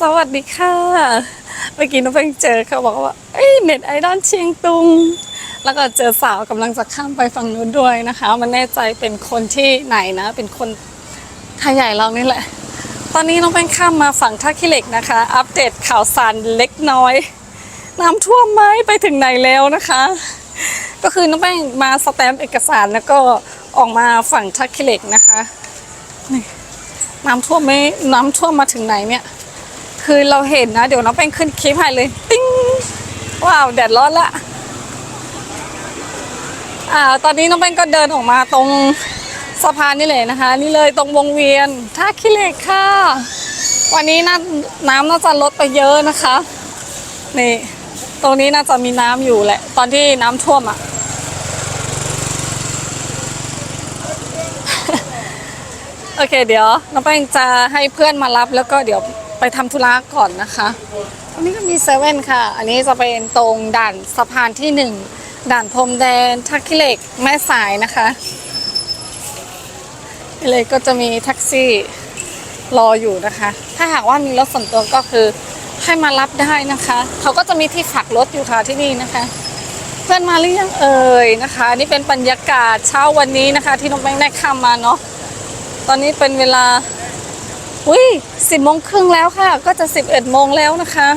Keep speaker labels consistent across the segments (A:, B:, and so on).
A: สวัสดีค่ะ เมื่อกี้น้องเพิ่งเจอเขาบอกว่าเอ้ยเน็ตไอดอลเชียงตุง แล้วก็เจอสาวกำลังจะข้ามไปฝั่งนู้นด้วยนะคะ มันแน่ใจเป็นคนที่ไหนนะ เป็นคนไทยใหญ่เรานี่แหละ ตอนนี้น้องเพิ่งข้ามมาฝั่งท่าขี้เหล็กนะคะ อัปเดตข่าวสารเล็กน้อย น้ำท่วมไหมไปถึงไหนแล้วนะคะ ก็คือน้องแป้งมาสแตมป์เอกสารแล้วก็ออกมาฝั่งท่าขี้เหล็กนะคะนี่น้ำท่วมไหมน้ำท่วมมาถึงไหนเนี่ย คือเราเห็นนะ เดี๋ยวน้องแป้งขึ้นคลิปให้เลย ติ้งว้าวแดดร้อนละอ่า ตอนนี้น้องแป้งก็เดินออกมาตรงสะพานนี่เลยนะคะ นี่เลยตรงวงเวียนท่าขี้เหล็กค่ะ วันนี้น่าน้ำน่าจะลดไปเยอะนะคะนี่ตรงนี้น่าจะมีน้ำอยู่แหละ ตอนที่น้ำท่วมอะโอเค เดี๋ยวน้องแป้งจะให้เพื่อนมารับแล้วก็เดี๋ยว ไปทำธุระก่อนนะคะอันนี้ก็มีเซเว่นค่ะ อันนี้จะเป็นตรงด่านสะพานที่หนึ่งด่านพรมแดนทักขิเหล็กแม่สายนะคะเลยก็จะมีแท็กซี่รออยู่นะคะ ถ้าหากว่ามีรถส่วนตัวก็คือให้มารับได้นะคะ เขาก็จะมีที่ฝากรถอยู่ค่ะที่นี่นะคะ เพื่อนมาหรือยังเอ่ยนะคะ นี่เป็นบรรยากาศเช้าวันนี้นะคะ ที่น้องแป้งได้ข้ามมาเนาะ ตอนนี้เป็นเวลา อุ้ยสิบโมงครึ่งแล้วค่ะ ก็จะสิบเอ็ดโมงแล้วนะคะ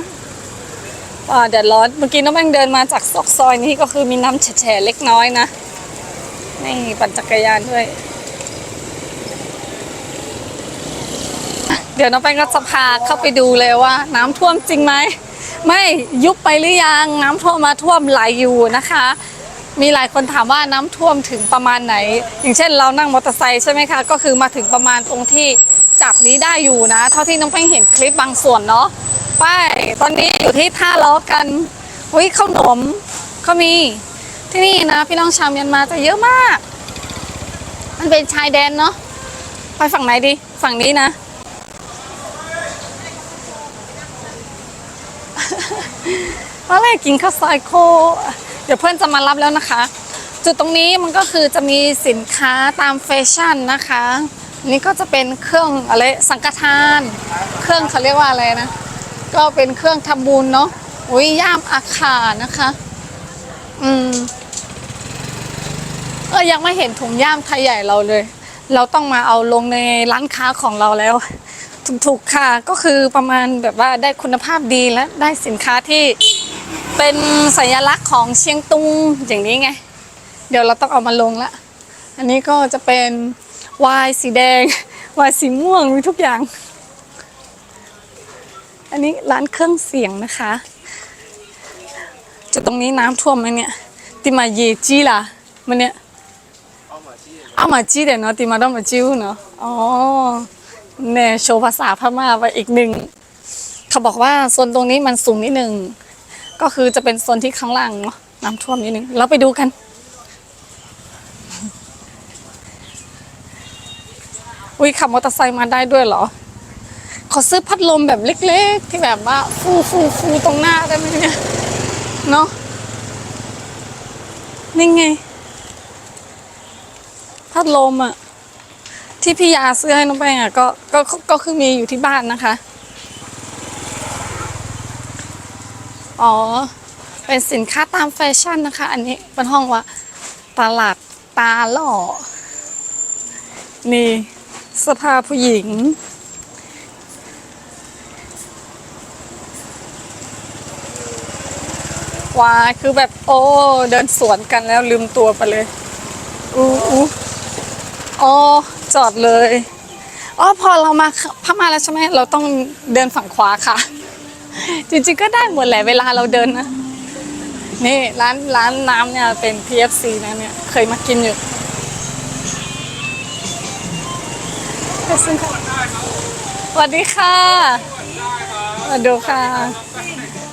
A: อ่าแดดร้อนเมื่อกี้น้องแบงเดินมาจากซอกซอยนี้ก็คือมีน้ำแฉะเล็กน้อยนะนี่ปั่นจักรยานด้วย เดี๋ยวน้องแป้งก็จะพาเข้าไปดูเลยว่า น้ำท่วมจริงไหมไม่ยุบไปหรือยังน้ำท่วมมาท่วมไหลอยู่นะคะ มีหลายคนถามว่าน้ำท่วมถึงประมาณไหน อย่างเช่นเรานั่งมอเตอร์ไซค์ใช่ไหมคะ ก็คือมาถึงประมาณตรงที่ จับนี้ได้อยู่นะ เท่าที่น้องแป้งเห็นคลิปบางส่วนเนาะไปตอนนี้อยู่ที่ท่าล้อกันอุ้ยขนมเขามีที่นี่นะ พี่น้องชาวเมียนมาจะเยอะมาก มันเป็นชายแดนเนาะไปฝั่งไหนดี ฝั่งนี้นะตอนแรกกินข้าวซอยโค เดี๋ยวเพื่อนจะมารับแล้วนะคะ จุดตรงนี้มันก็คือจะมีสินค้าตามแฟชั่นนะคะ นี่ก็จะเป็นเครื่องอะไรสังฆทาน เครื่องเขาเรียกว่าอะไรนะ ก็เป็นเครื่องทำบุญเนาะอุ้ยย่ามอาคานะคะ อืมเออยังไม่เห็นถุงย่ามไทยใหญ่เราเลย เราต้องมาเอาลงในร้านค้าของเราแล้ว ถูกๆค่ะก็คือประมาณแบบว่าได้คุณภาพดีและได้สินค้าที่เป็นสัญลักษณ์ของเชียงตุงอย่างนี้ไง เดี๋ยวเราต้องเอามาลงละ อันนี้ก็จะเป็น วายสีแดง วายสีม่วงมีทุกอย่าง อันนี้ร้านเครื่องเสียงนะคะจุดตรงนี้น้ำท่วมไหมเนี่ยติมาเยจีล่ะมันเนี่ยเอามาจีเดี๋ยวเนาะติมาต้องมาจิ้วเนาะอ๋อเนี่ยโชว์ภาษาพม่าไปอีกหนึ่งเขาบอกว่าโซนตรงนี้มันสูงนิดหนึ่งก็คือจะเป็นโซนที่ข้างล่างเนาะน้ำท่วมนิดนึงเราไปดูกัน อุ้ยขับมอเตอร์ไซค์มาได้ด้วยเหรอ ขอซื้อพัดลมแบบเล็ก ๆ ที่แบบว่าฟูฟูฟูตรงหน้าได้ไหมเนี่ยเนาะนี่ไง พัดลมอะที่พี่ยาซื้อให้น้องแป้งอะก็ก็ก็คือมีอยู่ที่บ้านนะคะ อ๋อ เป็นสินค้าตามแฟชั่นนะคะ อันนี้เป็นห้องว่าตลาดตาหล่อนี่ สอผ้าผู้หญิงวายคือแบบโอ้ เดินสวนกันแล้วลืมตัวไปเลย อู้อู้อ๋อ จอดเลย อ๋อ พอเรามาพม่าแล้วใช่ไหม เราต้องเดินฝั่งขวาค่ะ จริงๆก็ได้หมดแหละเวลาเราเดินนะ นี่ร้านร้านน้ำเนี่ยเป็น PFC นะเนี่ย เคยมากินอยู่ ไปซื้อค่ะสวัสดีค่ะสวัสดีค่ะ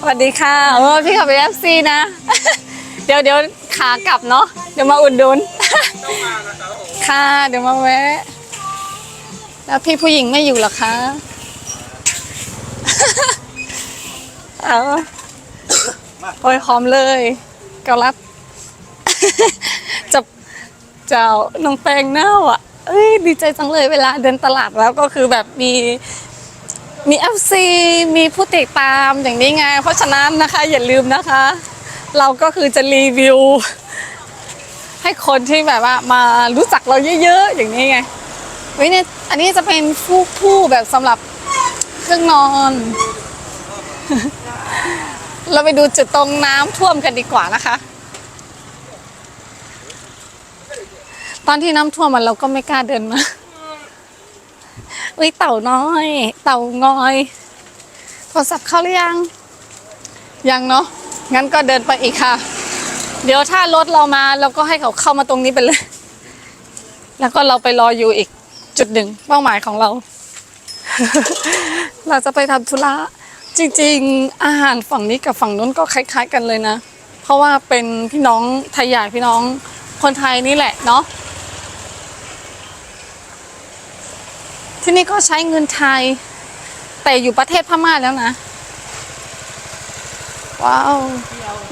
A: สวัสดีค่ะเออพี่ขับ PFC นะ เดี๋ยวเดี๋ยวขากลับเนาะเดี๋ยวมาอุดหนุนค่ะเดี๋ยวมาแวะแล้วพี่ผู้หญิงไม่อยู่หรอคะเอาโอ้ยหอมเลยเกาลัดจับเจ้าน้องแปงเน่าอะ เอ้ยดีใจจังเลยเวลาเดินตลาดแล้วก็คือแบบมีมี FC มีผู้ติดตามอย่างนี้ไง เพราะฉะนั้นนะคะอย่าลืมนะคะ เราก็คือจะรีวิว ให้คนที่แบบว่ามารู้จักเราเยอะๆอย่างนี้ไงเฮ้ยเนี่ยอันนี้จะเป็นฟูกผู้แบบสำหรับเครื่องนอน เราไปดูจุดตรงน้ำท่วมกันดีกว่านะคะ ตอนที่น้ำท่วมมันเราก็ไม่กล้าเดินมา อุ้ยเต่าน้อย เต่างอย โทรศัพท์เข้าหรือยัง ยังเนาะ งั้นก็เดินไปอีกค่ะ เดี๋ยวถ้ารถเรามาเราก็ให้เขาเข้ามาตรงนี้ไปเลย แล้วก็เราไปรออยู่อีกจุดหนึ่งเป้าหมายของเรา เราจะไปทำธุระ จริงๆ อาหารฝั่งนี้กับฝั่งนู้นก็คล้าย ๆ กันเลยนะ เพราะว่าเป็นพี่น้องไทยใหญ่พี่น้องคนไทยนี่แหละเนาะ ที่นี่ก็ใช้เงินไทย แต่อยู่ประเทศพม่าแล้วนะ ว้าว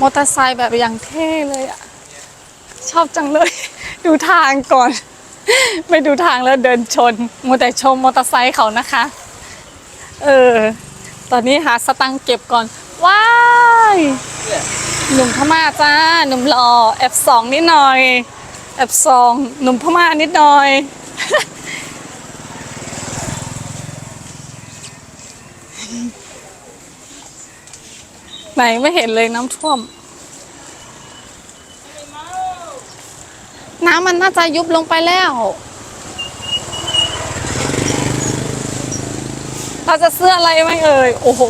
A: มอเตอร์ไซค์แบบอย่างเท่เลยอะชอบจังเลย ดูทางก่อน ไม่ดูทางแล้วเดินชนมัวแต่ชมมอเตอร์ไซค์เขานะคะ เออ ตอนนี้หาสตังค์เก็บก่อน ว้ายหนุ่มพม่าจ้า หนุ่มหล่อแอบสองนิดหน่อยแอบสองหนุ่มพม่านิดหน่อย ไหนไม่เห็นเลยน้ำท่วม น้ำมันน่าจะยุบลงไปแล้ว เราจะเสื้ออะไรไหมเอ่ย โอ้โห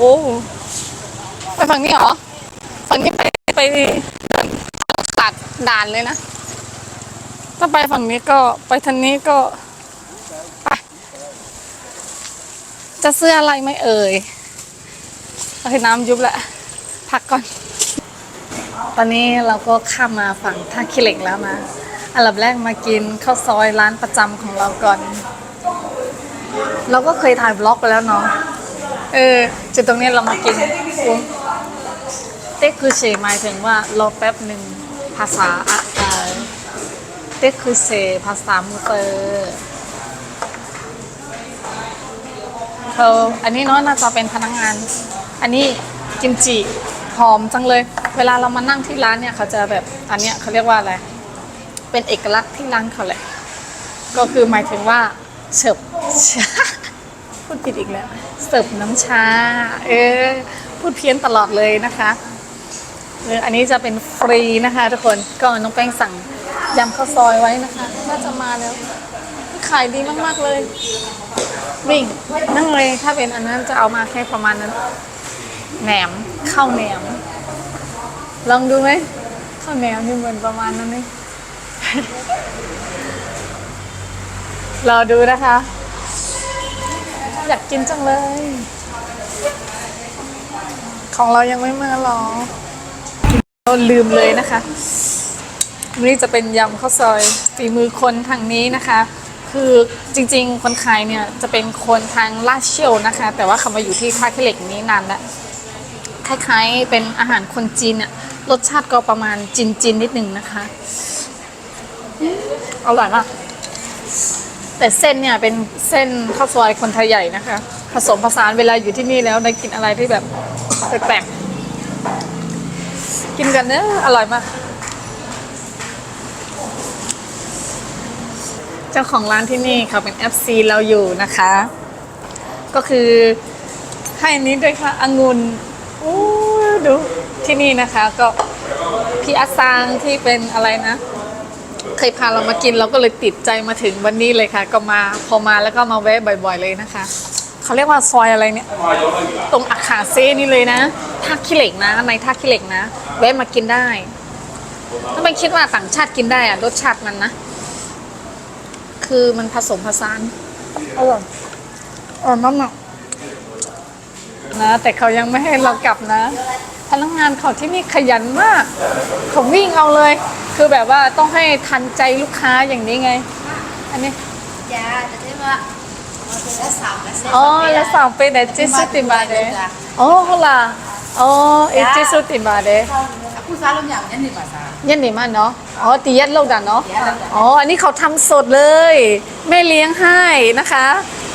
A: ไปฝั่งนี้เหรอ ฝั่งนี้ไปไปตัดด่านเลยนะ ถ้าไปฝั่งนี้ก็ไปทางนี้ก็ ไป จะเสื้ออะไรไหมเอ่ยโอเคน้ำยุบแล้ว พักก่อน ตอนนี้เราก็ข้ามมาฝั่งท่าขี้เหล็กแล้วนะ อันดับแรกมากินข้าวซอยร้านประจำของเราก่อน เราก็เคยถ่ายบล็อกไปแล้วเนาะ เออจุดตรงนี้เรามากินเต็กคือเชหมายถึงว่ารอแป๊บหนึ่งภาษาอะไรเต็กคือเชภาษามูเตอร์เธออันนี้เนาะน่าจะเป็นพนักงาน อันนี้กิมจิ หอมจังเลย เวลาเรามานั่งที่ร้านเนี่ยเขาจะแบบอันเนี้ยเขาเรียกว่าอะไร เป็นเอกลักษณ์ที่ร้านเขาแหละก็คือหมายถึงว่าเสิร์ฟพูดผิดอีกแล้วเสิร์ฟน้ำชา เออ พูดเพี้ยนตลอดเลยนะคะเอออันนี้จะเป็นฟรีนะคะ ทุกคนก็น้องแป้งสั่งยำข้าวซอยไว้นะคะน่าจะมาแล้วขายดีมากๆเลยวิ่งนั่งเลยถ้าเป็นอันนั้นจะเอามาแค่ประมาณนั้นแหนม ข้าวแหนม ลองดูไหมข้าวแหนมนี่เหมือนประมาณนั้นนี่รอดูนะคะ อยากกินจังเลย ของเรายังไม่มาหรอเราลืมเลยนะคะนี่จะเป็นยำข้าวซอยฝีมือคนทางนี้นะคะ คือจริงๆ คนขายเนี่ยจะเป็นคนทางลาดเชียวนะคะ แต่ว่าเขามาอยู่ที่ท่าขี้เหล็กนี้นานแล้ว คล้ายๆ เป็นอาหารคนจีนอะรสชาติก็ประมาณจีนๆนิดนึงนะคะอร่อยมาก แต่เส้นเนี่ยเป็นเส้นข้าวซอยคนไทยใหญ่นะคะ ผสมผสานเวลาอยู่ที่นี่แล้วได้กินอะไรที่แบบแปลกๆ กินกันเนอะอร่อยมาก เจ้าของร้านที่นี่เขาเป็น FC เราอยู่นะคะ ก็คือให้นี้ด้วยค่ะองุ่น ดูที่นี่นะคะก็พี่อาซางที่เป็นอะไรนะ เคยพาเรามากินเราก็เลยติดใจมาถึงวันนี้เลยค่ะ ก็มาพอมาแล้วก็มาแวะบ่อย ๆเลยนะคะ เขาเรียกว่าซอยอะไรเนี่ย ตรงอาคาเซ่นี่เลยนะท่าขี้เหล็กนะในท่าขี้เหล็กนะ แวะมากินได้ถ้าไม่คิดว่าต่างชาติกินได้อะรสชาติมันนะ คือมันผสมผสานอร่อยอร่อยมากๆ นะ แต่เขายังไม่ให้เรากลับนะ พนักงานเขาที่นี่ขยันมากเขาวิ่งเอาเลย คือแบบว่าต้องให้ทันใจลูกค้าอย่างนี้ไง อันนี้
B: Dạ, thì thế mà Thì đã xong là sẽ
A: อ๋อแล้วสั่งไปไหนจิสุติมาเดอ๋อฮล่ะอ๋อเอจิสุติมาเด
B: Aku selalu nhầm nhắn đi mà sao
A: ยันดีมากเนาะ อ๋อตียัดโลกดันเนาะ
B: ตียัดโลกดัน
A: อ๋อ อันนี้เขาทำสดเลย แม่เลี้ยงให้นะคะ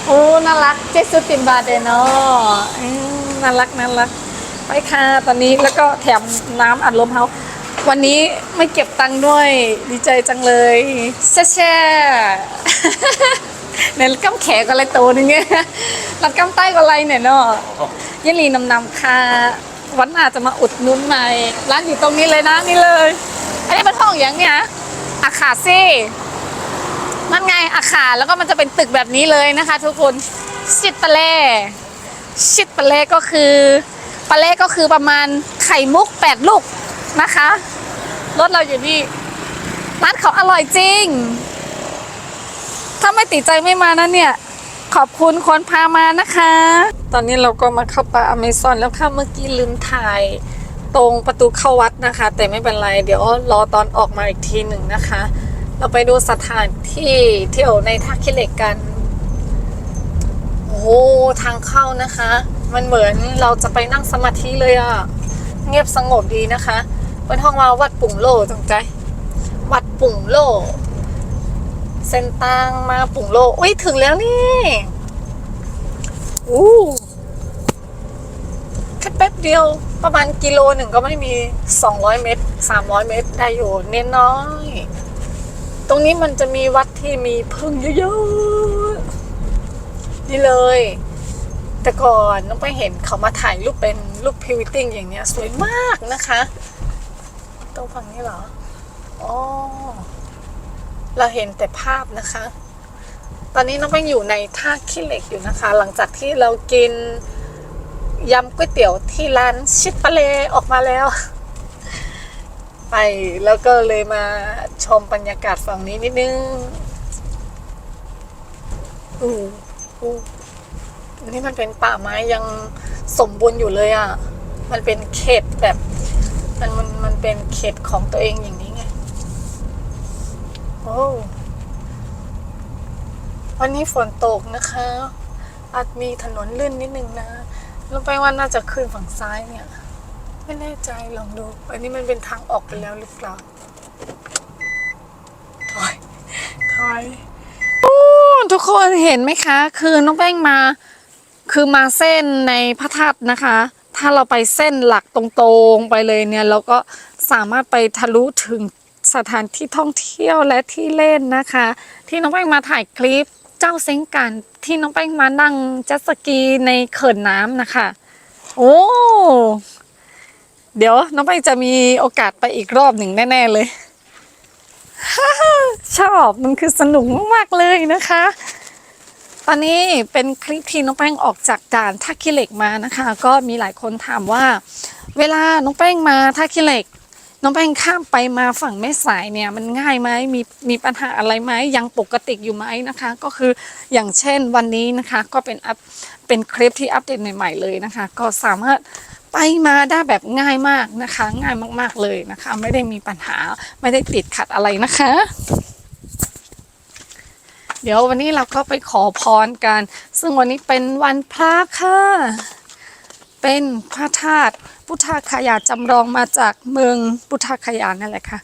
A: โอ้น่ารักเจสุตินบาเดนอน่ารักน่ารักไปค่ะตอนนี้แล้วก็แถมน้ำอัดลมเฮาวันนี้ไม่เก็บตังค์ด้วยดีใจจังเลยแช่แช่เนี่ยกำแขกอะไรโตนึงเนี่ยรัดกำใต้ก็อะไรเนี่ยเนาะยลีนำนำค่ะวันหน้าจะมาอุดนุนใหม่ร้านอยู่ตรงนี้เลยนะนี่เลย อันนี้เป็นห้องอย่างเนี่ยอาคาซี่ นั่นไงอาคารแล้วก็มันจะเป็นตึกแบบนี้เลยนะคะ ทุกคนชิดปะเล่ชิดปะเล่ก็คือปะเล่ก็คือประมาณไข่มุกแปดลูกนะคะรถเราอยู่นี่ร้านเขาอร่อยจริง ถ้าไม่ติดใจไม่มานะเนี่ย ขอบคุณคนพามานะคะ ตอนนี้เราก็มาเข้าป่าอเมซอนแล้วค่ะเมื่อกี้ลืมถ่ายตรงประตูเข้าวัดนะคะ แต่ไม่เป็นไร เดี๋ยวรอตอนออกมาอีกทีหนึ่งนะคะ เราไปดูสถานที่เที่ยวในท่าขี้เหล็กกัน โอ้โหทางเข้านะคะ มันเหมือนเราจะไปนั่งสมาธิเลยอะเงียบสงบดีนะคะเป็นห้องว่าวัดปุ่งโลจงใจ วัดปุ่งโลเส้นตางมาปุ่งโลอุ้ยถึงแล้วนี่อู้แค่แป๊บเดียวประมาณกิโลหนึ่งก็ไม่มี 200 เมตร 300 เมตร ได้อยู่เน้นน้อย รงนี้มันจะมีวัดที่มีพึ่งเยอะๆนี่เลย แต่ก่อนน้องไปเห็นเขามาถ่ายรูปเป็นรูปพรีเวดดิ้งอย่างเนี้ย สวยมากนะคะตรงฝั่งนี้เหรออ๋อเราเห็นแต่ภาพนะคะ ตอนนี้น้องแป้งอยู่ในท่าขี้เหล็กอยู่นะคะ หลังจากที่เรากินยำก๋วยเตี๋ยวที่ร้านชิดปะเลออกมาแล้ว ไปแล้วก็เลยมาชมบรรยากาศฝั่งนี้นิดนึงอู้อู้นี่มันเป็นป่าไม้ยังสมบูรณ์อยู่เลยอะ มันเป็นเขตแบบ มันมันมันเป็นเขตของตัวเองอย่างนี้ไง โอ้วันนี้ฝนตกนะคะ อาจมีถนนลื่นนิดนึงนะลงไปว่าน่าจะขึ้นฝั่งซ้ายเนี่ย ไม่แน่ใจลองดู อันนี้มันเป็นทางออกไปแล้วหรือเปล่า ถอย ถอยโอ้ทุกคนเห็นไหมคะ คือน้องแป้งมา คือมาเส้นในพระธาตุนะคะ ถ้าเราไปเส้นหลักตรงๆไปเลยเนี่ย เราก็สามารถไปทะลุถึงสถานที่ท่องเที่ยวและที่เล่นนะคะ ที่น้องแป้งมาถ่ายคลิปเจ้าเซ้งกันที่น้องแป้งมานั่งจ็ตสกีในเขื่อนน้ำนะคะ โอ้ เดี๋ยวน้องแป้งจะมีโอกาสไปอีกรอบหนึ่งแน่ ๆ เลย ชอบมันคือสนุกมาก ๆ เลยนะคะ ตอนนี้เป็นคลิปที่น้องแป้งออกจากด่านท่าขี้เหล็กมานะคะ ก็มีหลายคนถามว่า เวลาน้องแป้งมาท่าขี้เหล็ก น้องแป้งข้ามไปมาฝั่งแม่สายเนี่ย มันง่ายไหมมีมีปัญหาอะไรไหมยังปกติอยู่ไหมนะคะ ก็คืออย่างเช่นวันนี้นะคะ ก็เป็นอัพเป็นคลิปที่อัปเดตใหม่ๆเลยนะคะ ก็สามารถ ไปมาได้แบบง่ายมากนะคะ ง่ายมาก ๆเลยนะคะ ไม่ได้มีปัญหาไม่ได้ติดขัดอะไรนะคะ เดี๋ยววันนี้เราก็ไปขอพรกัน ซึ่งวันนี้เป็นวันพระค่ะ เป็นพระธาตุพุทธคยาจำลองมาจากเมืองพุทธคยานั่นแหละค่ะ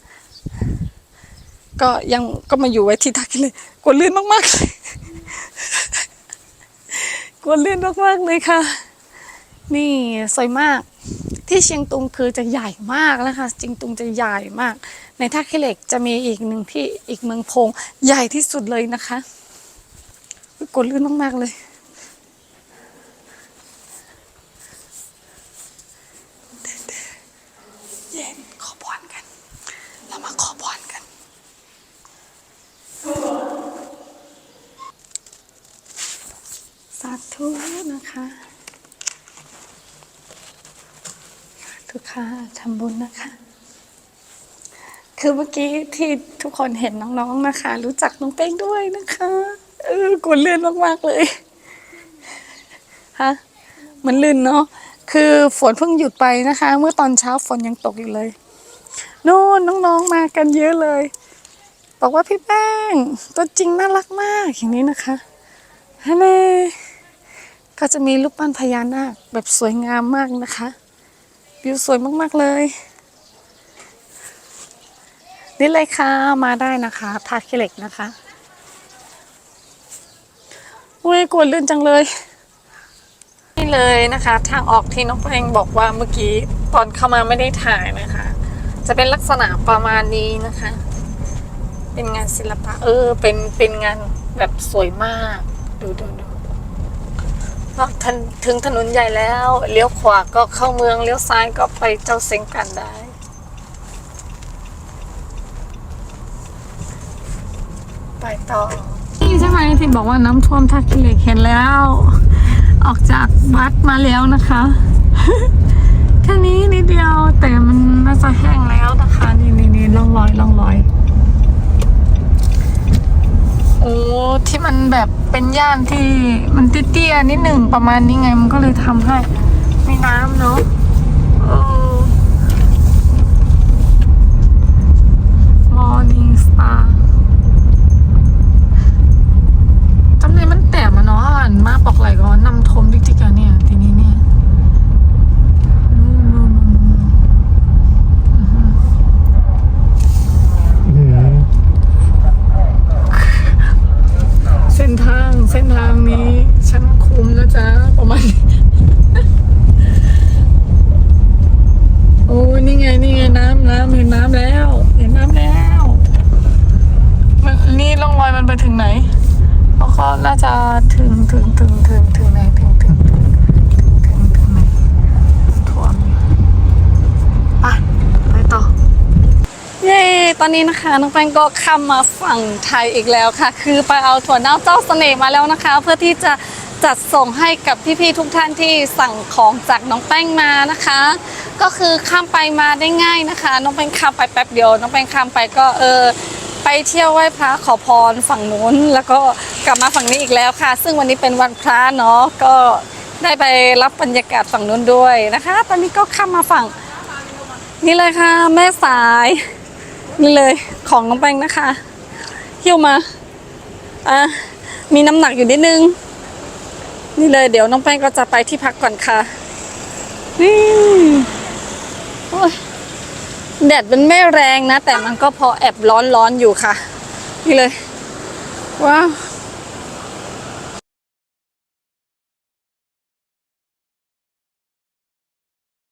A: ก็ยังก็มาอยู่ไว้ที่ทักเลยกลัวลื่นมากๆเลยกลัวลื่นมากๆเลยค่ะ นี่สวยมาก ที่เชียงตุงคือจะใหญ่มากนะคะเชียงตุงจะใหญ่มาก ในท่าขี้เหล็กจะมีอีกหนึ่งที่อีกเมืองพง ใหญ่ที่สุดเลยนะคะกดลื่นมากๆเลย เย็นขอพรกัน เรามาขอพรกัน สาธุนะคะ สาธุค่ะทำบุญนะคะ คือเมื่อกี้ที่ทุกคนเห็นน้องๆนะคะ รู้จักน้องเป้งด้วยนะคะเออกดเลื่อนมากๆเลยฮะมันลื่นเนาะคือฝนเพิ่งหยุดไปนะคะ เมื่อตอนเช้าฝนยังตกอยู่เลยนู่นน้องๆมากันเยอะเลย บอกว่าพี่แป้ง ตัวจริงน่ารักมากอย่างนี้นะคะฮันเน่ก็จะมีรูปปั้นพญานาคแบบสวยงามมากนะคะ วิวสวยมาก ๆ เลย นี่เลยค่ะ มาได้นะคะทาคิเล็กนะคะอุ้ยกลัวลื่นจังเลย นี่เลยนะคะ ทางออกที่น้องแป้งบอกว่าเมื่อกี้ตอนเข้ามาไม่ได้ถ่ายนะคะ จะเป็นลักษณะประมาณนี้นะคะ เป็นงานศิลปะ เออ เป็นเป็นงานแบบสวยมาก ดูดู ดูพอทันถึงถนนใหญ่แล้วเลี้ยวขวาก็เข้าเมืองเลี้ยวซ้ายก็ไปเจ้าเซ็งกันได้ ไปต่อนี่ใช่ไหมที่บอกว่าน้ำท่วมท่าขี้เหล็กเห็นแล้ว ออกจากวัดมาแล้วนะคะแค่นี้นิดเดียวแต่มันน่าจะแห้งแล้วนะคะนี่นี่นี่ล่องรอยล่องรอยโอ้ที่มันแบบ เป็นย่านที่มันเตี้ยๆนิดหนึ่งประมาณนี้ไงมันก็เลยทำให้มีน้ำเนาะเออ Morning Star จำเลยมันแต่มาเนาะอ่านมาปอกไหลก็นำทมดิจิกาเนี่ย ทีนี้เนี่ยนู่นนู่นนู่นนู่นอื้อหือ
C: อืม
A: เส้นทางเส้นทางนี้ ฉันคุมนะจ๊ะ ประมาณนี้ โอ้ยนี่ไง นี่ไง น้ำน้ำเห็นน้ำแล้ว เห็นน้ำแล้วมันนี่ร่องรอยมันไปถึงไหน เพราะเขาน่าจะ ถึงถึงถึงถึงถึงไหนถึงถึงถึงถึงถึงถึงไหนท่วมไปไปต่อ เย้ตอนนี้นะคะน้องแป้งก็ข้ามมาฝั่งไทยอีกแล้วค่ะ คือไปเอาถั่วเน่าเจ้าเสน่ห์มาแล้วนะคะ เพื่อที่จะจัดส่งให้กับพี่ๆทุกท่านที่สั่งของจากน้องแป้งมานะคะ ก็คือข้ามไปมาได้ง่ายนะคะ น้องแป้งข้ามไปแป๊บเดียว น้องแป้งข้ามไปก็เออ ไปเที่ยวไหว้พระขอพรฝั่งนู้น แล้วก็กลับมาฝั่งนี้อีกแล้วค่ะ ซึ่งวันนี้เป็นวันพระเนาะก็ได้ไปรับบรรยากาศฝั่งนู้นด้วยนะคะ ตอนนี้ก็ข้ามมาฝั่ง นี่เลยค่ะ แม่สาย นี่เลยของน้องแป้งนะคะหิ้วมาอะมีน้ำหนักอยู่นิดนึง นี่เลยเดี๋ยวน้องแป้งก็จะไปที่พักก่อนค่ะนี่ แดดมันไม่แรงนะ แต่มันก็พอแอบร้อนร้อนๆอยู่ค่ะ นี่เลย ว้าว